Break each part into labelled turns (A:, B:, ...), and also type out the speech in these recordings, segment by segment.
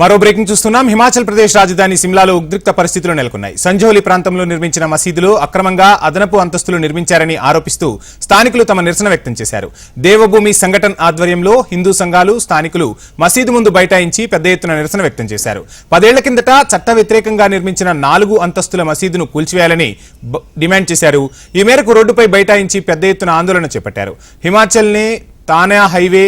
A: మరో బ్రేకింగ్ చూస్తున్నాం. హిమాచల్ ప్రదేశ్ రాజధాని సిమ్లాలో ఉద్రిక్త పరిస్థితులు నెలకొన్నాయి. సంజోలి ప్రాంతంలో నిర్మించిన మసీదులో అక్రమంగా అదనపు అంతస్తులు నిర్మించారని ఆరోపిస్తూ స్థానికులు తమ నిరసన వ్యక్తం చేశారు. దేవభూమి సంఘటన ఆధ్వర్యంలో హిందూ సంఘాలు స్థానికులు మసీదు ముందు బైఠాయించి పెద్ద ఎత్తున నిరసన వ్యక్తం చేశారు. పదేళ్ళ కిందట చట్ట వ్యతిరేకంగా నిర్మించిన నాలుగు అంతస్తుల మసీదును కూల్చివేయాలని డిమాండ్ చేశారు. ఈ మేరకు రోడ్డుపై బైఠాయించి పెద్ద ఎత్తున ఆందోళన చేపట్టారు. హిమాచల్ని తానా హైవే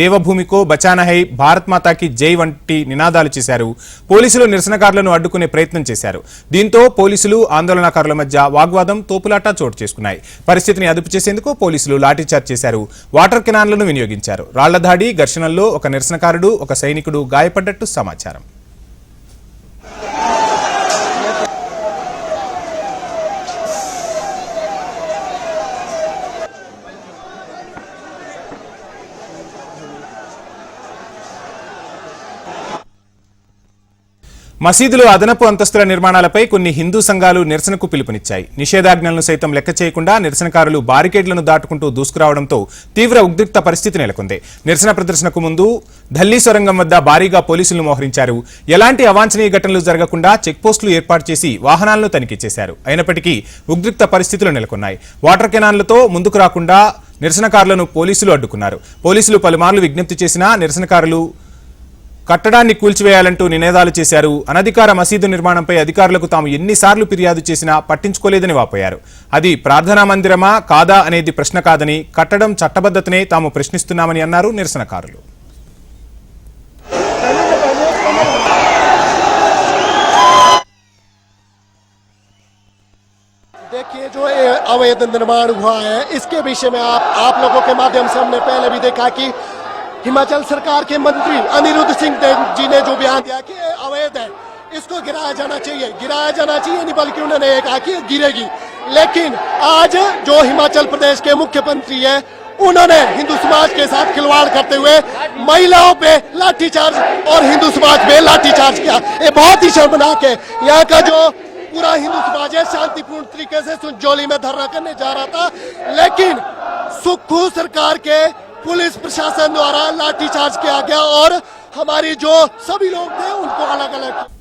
A: దేవభూమికో బచానహై భారత్ మాతాకి జై వంటి నినాదాలు చేశారు. పోలీసులు నిరసనకారులను అడ్డుకునే ప్రయత్నం చేశారు. దీంతో పోలీసులు ఆందోళనకారుల మధ్య వాగ్వాదం తోపులాట చోటు చేసుకున్నాయి. పరిస్థితిని అదుపు చేసేందుకు పోలీసులు లాఠీచార్జ్ చేశారు. వాటర్ కెనాన్లను వినియోగించారు. రాళ్ళ దాడి ఘర్షణల్లో ఒక నిరసనకారుడు ఒక సైనికుడు గాయపడ్డట్టు సమాచారం. మసీదులో అదనపు అంతస్తుల నిర్మాణాలపై కొన్ని హిందూ సంఘాలు నిరసనకు పిలుపునిచ్చాయి. నిషేధాజ్ఞలను సైతం లెక్క చేయకుండా నిరసనకారులు బారికేడ్లను దాటుకుంటూ దూసుకురావడంతో తీవ్ర ఉద్రిక్త పరిస్థితి నెలకొంది. నిరసన ప్రదర్శనకు ముందు ఢల్లీ సొరంగం వద్ద భారీగా పోలీసులు మోహరించారు. ఎలాంటి అవాంఛనీయ ఘటనలు జరగకుండా చెక్పోస్టులు ఏర్పాటు చేసి వాహనాలను తనిఖీ చేశారు. అయినప్పటికీ ఉద్రిక్త పరిస్థితులు నెలకొన్నాయి. వాటర్ కెనాన్లతో ముందుకు రాకుండా నిరసనకారులను పోలీసులు అడ్డుకున్నారు. పోలీసులు పలుమార్లు విజ్ఞప్తి చేసినా నిరసనకారులు కట్టడాన్ని కూల్చివేయాలంటూ నినాదాలు చేశారు అనధికార మసీదు నిర్మాణంపై అధికారులకు తాము ఎన్నిసార్లు ఫిర్యాదు చేసినా పట్టించుకోలేదని వాపోయారు అది ప్రార్థనా మందిరమా కాదా అనేది ప్రశ్న కాదని కట్టడం చట్టబద్ధతనే తాము ప్రశ్నిస్తున్నామని అన్నారు నిరసనకారులు
B: देखिए जो ये अवैध निर्माण हुआ है इसके विषय में आप आप लोगों के माध्यम से हमने पहले भी देखा कि हिमाचल सरकार के मंत्री अनिरुद्ध सिंह जी ने जो बयान दिया कि अवैध है, इसको गिराया जाना चाहिए। गिराया जाना चाहिए नहीं, बल्कि उन्होंने ये कहा कि गिरेगी। लेकिन आज जो हिमाचल प्रदेश के मुख्यमंत्री है, उन्होंने हिंदू समाज के साथ खिलवाड़ करते हुए महिलाओं पे लाठीचार्ज और हिंदू समाज पे लाठीचार्ज किया। ये बहुत ही शर्मनाक है। यहाँ का जो पूरा हिंदू समाज है, शांतिपूर्ण तरीके से सुनचोली में धरना करने जा रहा था। लेकिन सुखू सरकार के पुलिस प्रशासन द्वारा लाठीचार्ज किया गया और हमारे जो सभी लोग थे, उनको अलग अलग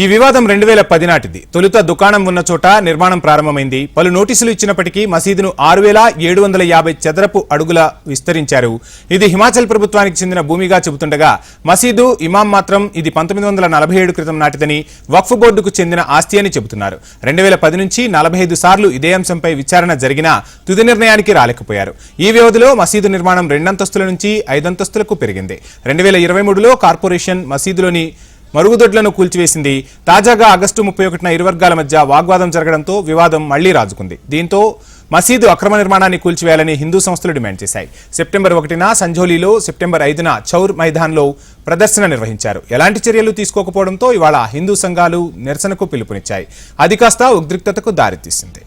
A: ఈ వివాదం రెండు వేల పది నాటిది. తొలుత దుకాణం ఉన్న చోట నిర్మాణం ప్రారంభమైంది. పలు నోటీసులు ఇచ్చినప్పటికీ మసీదును ఆరు వేల ఏడు వందల యాభై చదరపు అడుగుల విస్తరించారు. ఇది హిమాచల్ ప్రభుత్వానికి చెందిన భూమిగా చెబుతుండగా మసీదు ఇమాం మాత్రం ఇది పంతొమ్మిది వందల నలభై ఏడు క్రితం నాటిదని వక్ఫ్ బోర్డుకు చెందిన ఆస్తి అని చెబుతున్నారు. రెండు వేల పది నుంచి నలభై ఐదు సార్లు ఇదే అంశంపై విచారణ జరిగినా తుది నిర్ణయానికి రాలేకపోయారు. ఈ వ్యవధిలో మసీదు నిర్మాణం రెండంతస్తుల నుంచి ఐదంతస్తులకు పెరిగింది. రెండు వేల ఇరవై మూడులో కార్పొరేషన్ మసీదులోని మరుగుదొడ్లను కూల్చివేసింది. తాజాగా ఆగస్టు ముప్పై ఒకటిన ఇరు వర్గాల మధ్య వాగ్వాదం జరగడంతో వివాదం మళ్ళీ రాజుకుంది. దీంతో మసీదు అక్రమ నిర్మాణాన్ని కూల్చివేయాలని హిందూ సంస్థలు డిమాండ్ చేశాయి. సెప్టెంబర్ ఒకటిన సంజోలీలో సెప్టెంబర్ ఐదున చౌర్ మైదాన్లో ప్రదర్శన నిర్వహించారు. ఎలాంటి చర్యలు తీసుకోకపోవడంతో ఇవాళ హిందూ సంఘాలు నిరసనకు పిలుపునిచ్చాయి. అది కాస్త ఉద్రిక్తతకు దారితీసింది.